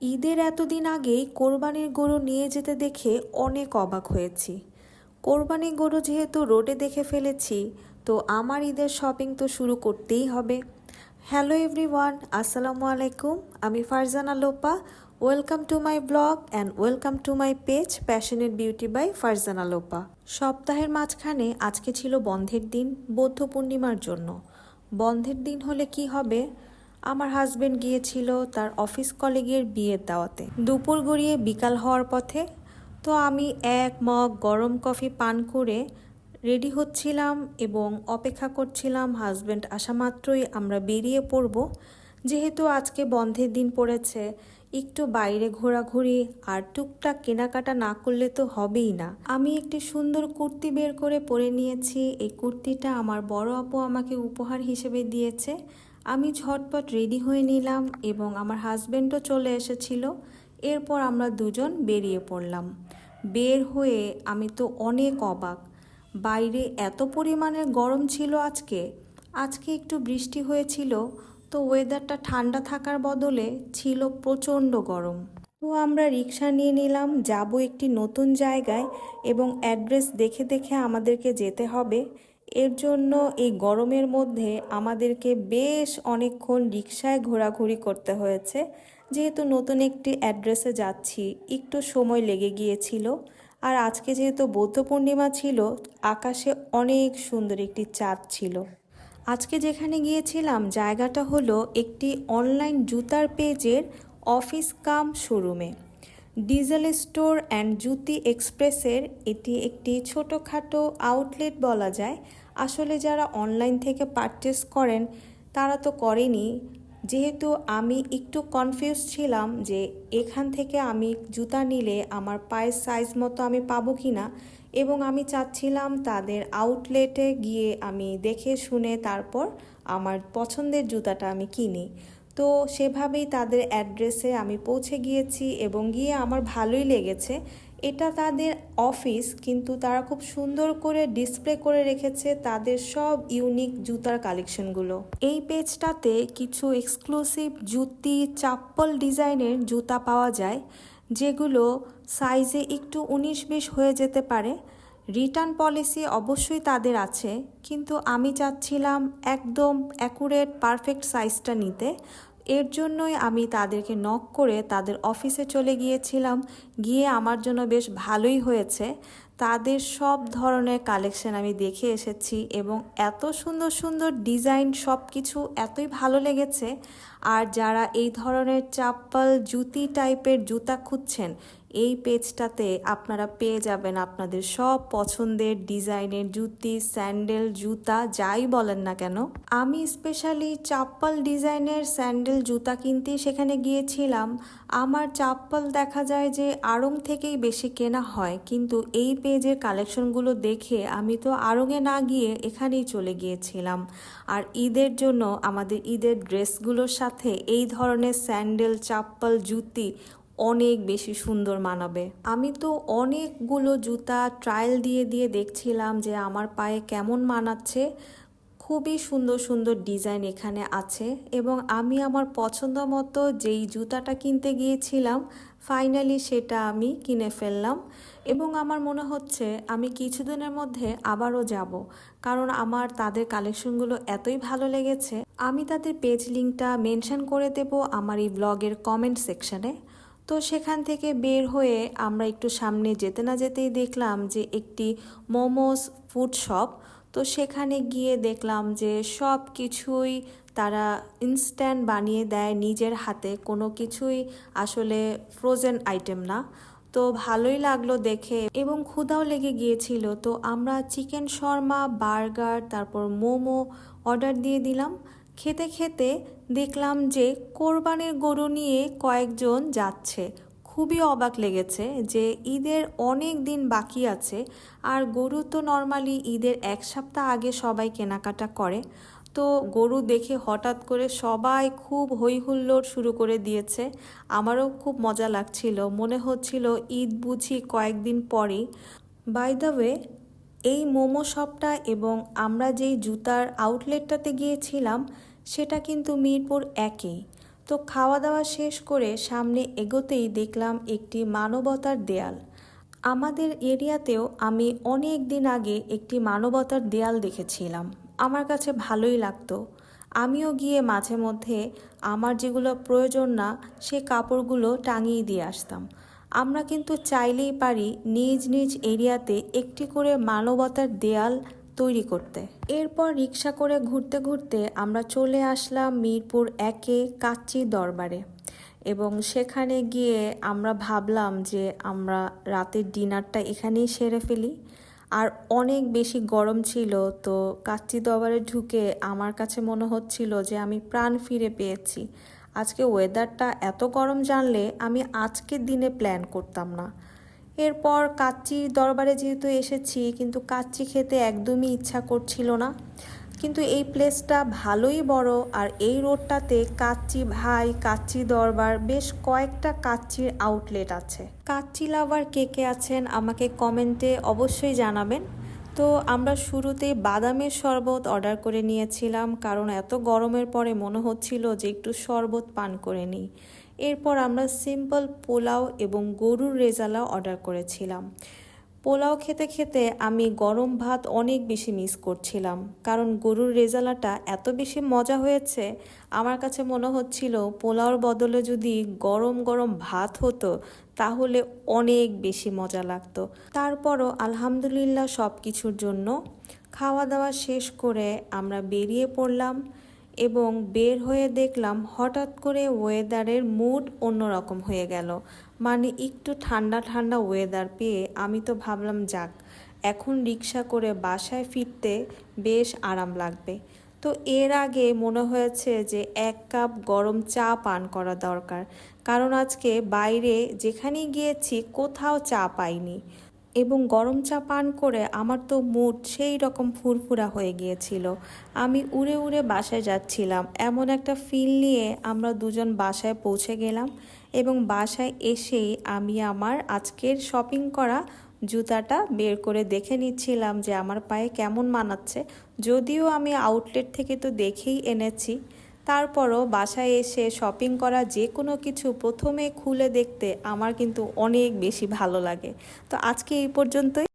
ঈদের এতদিন আগেই কোরবানির গরু নিয়ে যেতে দেখে অনেক অবাক হয়েছি। কোরবানির গরু যেহেতু রোডে দেখে ফেলেছি, তো আমার ঈদের শপিং তো শুরু করতেই হবে। হ্যালো এভরিওয়ান, আসসালামু আলাইকুম। আমি Farzana Lopa welcome to my blog and welcome to my page passionate beauty by Farzana Lopa সপ্তাহের মাঝখানে আজকে ছিল বন্ধের দিন, বৌদ্ধ পূর্ণিমার জন্য। বন্ধের দিন হলে কি হবে? আমার হাজবেন্ড গিয়েছিল তার অফিস কলিগের বিয়ের দাওয়াতে। দুপুর গড়িয়ে বিকাল হওয়ার পথে তো আমি এক মগ গরম কফি পান করে রেডি হচ্ছিলাম এবং অপেক্ষা করছিলাম হাজব্যান্ড আসা মাত্রই আমরা বেরিয়ে পড়ব। যেহেতু আজকে বন্ধের দিন পড়েছে, একটু বাইরে ঘোরাঘুরি আর টুকটাক কেনাকাটা না করলে তো হবেই না। আমি একটি সুন্দর কুর্তি বের করে পরে নিয়েছি। এই কুর্তিটা আমার বড় আপু আমাকে উপহার হিসেবে দিয়েছে। আমি ঝটপট রেডি হয়ে নিলাম এবং আমার হাজবেন্ডও চলে এসেছিল। এরপর আমরা দুজন বেরিয়ে পড়লাম। বের হয়ে আমি তো অনেক অবাক। বাইরে এত পরিমাণের গরম ছিল আজকে। আজকে একটু বৃষ্টি হয়েছিল, তো ওয়েদারটা ঠান্ডা থাকার বদলে ছিল প্রচণ্ড গরম। তো আমরা রিক্সা নিয়ে নিলাম, যাব একটি নতুন জায়গায় এবং অ্যাড্রেস দেখে দেখে আমাদেরকে যেতে হবে। এর জন্য এই গরমের মধ্যে আমাদেরকে বেশ অনেকক্ষণ রিক্সায় ঘোরাঘুরি করতে হয়েছে। যেহেতু নতুন একটি অ্যাড্রেসে যাচ্ছি, একটু সময় লেগে গিয়েছিল। আর আজকে যেহেতু বৌদ্ধ পূর্ণিমা ছিল, আকাশে অনেক সুন্দর একটি চাঁদ ছিল। আজকে যেখানে গিয়েছিলাম, জায়গাটা হলো একটি অনলাইন জুতার পেজের অফিস কাম শোরুমে। ডিজেল স্টোর অ্যান্ড জুতি এক্সপ্রেসের এটি একটি ছোটোখাটো আউটলেট বলা যায়। আসলে যারা অনলাইন থেকে পারচেস করেন, তারা তো করেনি। যেহেতু আমি একটু কনফিউজ ছিলাম যে এখান থেকে আমি জুতা নিলে আমার পায়ের সাইজ মতো আমি পাবো কি না এবং আমি চাচ্ছিলাম তাদের আউটলেটে গিয়ে আমি দেখে শুনে তারপর আমার পছন্দের জুতাটা আমি কিনি। তো সেভাবেই তাদের অ্যাড্রেসে আমি পৌঁছে গিয়েছি এবং গিয়ে আমার ভালোই লেগেছে। এটা তাদের অফিস কিন্তু তারা খুব সুন্দর করে ডিসপ্লে করে রেখেছে তাদের সব ইউনিক জুতার কালেকশনগুলো এই পেজটাতে কিছু এক্সক্লুসিভ জুতি চাপ্পল ডিজাইনের জুতা পাওয়া যায়, যেগুলো সাইজে একটু উনিশ বিশ হয়ে যেতে পারে। রিটার্ন পলিসি অবশ্যই তাদের আছে, কিন্তু আমি চাচ্ছিলাম একদম অ্যাকুরেট পারফেক্ট সাইজটা নিতে। এর জন্যই আমি তাদেরকে নক করে তাদের অফিসে চলে গিয়েছিলাম। গিয়ে আমার জন্য বেশ ভালোই হয়েছে। তাদের সব ধরনের কালেকশন আমি দেখে এসেছি এবং এত সুন্দর সুন্দর ডিজাইন সব কিছু এতই ভালো লেগেছে। আর যারা এই ধরনের চাপ্পল, জুতি টাইপের জুতা খুঁজছেন এই পেজটাতে আপনারা পেয়ে যাবেন আপনাদের সব পছন্দের ডিজাইনের জুতি, স্যান্ডেল, জুতা, যাই বলেন না কেন। আমি স্পেশালি চাপ্পল ডিজাইনের স্যান্ডেল, জুতা কিনতে সেখানে গিয়েছিলাম। আমার চাপ্পল দেখা যায় যে আড়ং থেকেই বেশি কেনা হয়, কিন্তু এই পেজের কালেকশনগুলো দেখে আমি তো আড়ংয়ে না গিয়ে এখানেই চলে গিয়েছিলাম। আর ঈদের জন্য আমাদের ঈদের ড্রেসগুলোর সাথে এই ধরনের স্যান্ডেল, চাপ্পল, জুতি অনেক বেশি সুন্দর মানাবে। আমি তো অনেকগুলো জুতা ট্রায়াল দিয়ে দিয়ে দেখছিলাম যে আমার পায়ে কেমন মানাচ্ছে। খুবই সুন্দর সুন্দর ডিজাইন এখানে আছে এবং আমি আমার পছন্দ মতো যেই জুতাটা কিনতে গিয়েছিলাম ফাইনালি সেটা আমি কিনে ফেললাম এবং আমার মনে হচ্ছে আমি কিছুদিনের মধ্যে আবারও যাব কারণ আমার তাদের কালেকশনগুলো এতই ভালো লেগেছে। আমি তাদের পেজ লিঙ্কটা মেনশন করে দেব আমার এই ব্লগের কমেন্ট সেকশনে তো সেখান থেকে বের হয়ে আমরা একটু সামনে যেতে না যেতেই দেখলাম যে একটি মোমোস ফুড শপ। তো সেখানে গিয়ে দেখলাম যে সব কিছুই তারা ইনস্ট্যান্ট বানিয়ে দেয় নিজের হাতে। কোনো কিছুই আসলে ফ্রোজেন আইটেম না। তো ভালোই লাগল দেখে এবং ক্ষুধাও লেগে গিয়েছিল। তো আমরা চিকেন শর্মা বার্গার তারপর মোমো অর্ডার দিয়ে দিলাম। খেতে খেতে দেখলাম যে কোরবানির গরু নিয়ে কয়েকজন যাচ্ছে। খুবই অবাক লেগেছে যে ঈদের অনেক দিন বাকি আছে আর গরু তো নর্মালি ঈদের এক সপ্তাহ আগে সবাই কেনাকাটা করে। তো গরু দেখে হঠাৎ করে সবাই খুব হই হুল্লোড় শুরু করে দিয়েছে। আমারও খুব মজা লাগছিল। মনে হচ্ছিল ঈদ বুঝি কয়েকদিন পরেই। বাই দ্য ওয়ে এই মোমো শপটা এবং আমরা যেই জুতার আউটলেটটাতে গিয়েছিলাম সেটা কিন্তু মিরপুর একেই। তো খাওয়া দাওয়া শেষ করে সামনে এগোতেই দেখলাম একটি মানবতার দেয়াল। আমাদের এরিয়াতেও আমি অনেক দিন আগে একটি মানবতার দেয়াল দেখেছিলাম। আমার কাছে ভালোই লাগতো। আমিও গিয়ে মাঝে মধ্যে আমার যেগুলো প্রয়োজন না, সে কাপড়গুলো টাঙিয়ে দিয়ে আসতাম। আমরা কিন্তু চাইলেই পারি নিজ নিজ এরিয়াতে একটি করে মানবতার দেয়াল তৈরি করতে। এরপর রিক্সা করে ঘুরতে ঘুরতে আমরা চলে আসলাম মিরপুর একে কাচ্চি দরবারে এবং সেখানে গিয়ে আমরা ভাবলাম যে আমরা রাতের ডিনারটা এখানেই সেরে ফেলি। আর অনেক বেশি গরম ছিল, তো কাচ্চি দরবারে ঢুকে আমার কাছে মনে হচ্ছিল যে আমি প্রাণ ফিরে পেয়েছি। আজকে ওয়েদারটা এত গরম জানলে আমি আজকের দিনে প্ল্যান করতাম না। এরপর কাচ্চি দরবারে যেহেতু এসেছি, কিন্তু কাচ্চি খেতে একদমই ইচ্ছা করছিল না। কিন্তু এই প্লেসটা ভালোই বড় আর এই রোডটাতে কাচ্চি ভাই, কাচ্চি দরবার, বেশ কয়েকটা কাচ্চির আউটলেট আছে। কাচ্চি লাভার কে কে আছেন আমাকে কমেন্টে অবশ্যই জানাবেন। তো আমরা শুরুতেই বাদামের শরবত অর্ডার করে নিয়েছিলাম, কারণ এত গরমের পরে মনে হচ্ছিল যে একটু শরবত পান করে নিই। এরপর আমরা সিম্পল পোলাও এবং গরুর রেজালা অর্ডার করেছিলাম। পোলাও খেতে খেতে আমি গরম ভাত অনেক বেশি মিস করছিলাম, কারণ গরুর রেজালাটা এত বেশি মজা হয়েছে, আমার কাছে মনে হচ্ছিল পোলাওর বদলে যদি গরম গরম ভাত হতো, তাহলে অনেক বেশি মজা লাগতো। তারপরও আলহামদুলিল্লাহ সব কিছুর জন্য খাওয়া দাওয়া শেষ করে আমরা বেরিয়ে পড়লাম। এবং বের হয়ে দেখলাম হঠাৎ করে ওয়েদারের মুড অন্যরকম হয়ে গেল। মানে একটু ঠান্ডা ঠান্ডা ওয়েদার পেয়ে আমি তো ভাবলাম, যাক, এখন রিক্সা করে বাসায় ফিরতে বেশ আরাম লাগবে। তো এর আগে মনে হয়েছে যে এক কাপ গরম চা পান করা দরকার। কারণ আজকে বাইরে যেখানেই গিয়েছি কোথাও চা পাইনি। এবং গরম চা পান করে আমার তো মুড সেই রকম ফুরফুরা হয়ে গিয়েছিল। আমি উড়ে উড়ে বাসায় যাচ্ছিলাম। এমন একটা ফিল নিয়ে আমরা দুজন বাসায় পৌঁছে গেলাম এবং বাসায় এসেই আমি আমার আজকের শপিং করা জুতাটা বের করে দেখে নিচ্ছিলাম যে আমার পায়ে কেমন মানাচ্ছে। যদিও আমি আউটলেট থেকে তো দেখেই এনেছি। তারপরও বাসায় এসে শপিং করা যে কোনো কিছু প্রথমে খুলে দেখতে আমার কিন্তু অনেক বেশি ভালো লাগে। তো আজকে এই পর্যন্তই।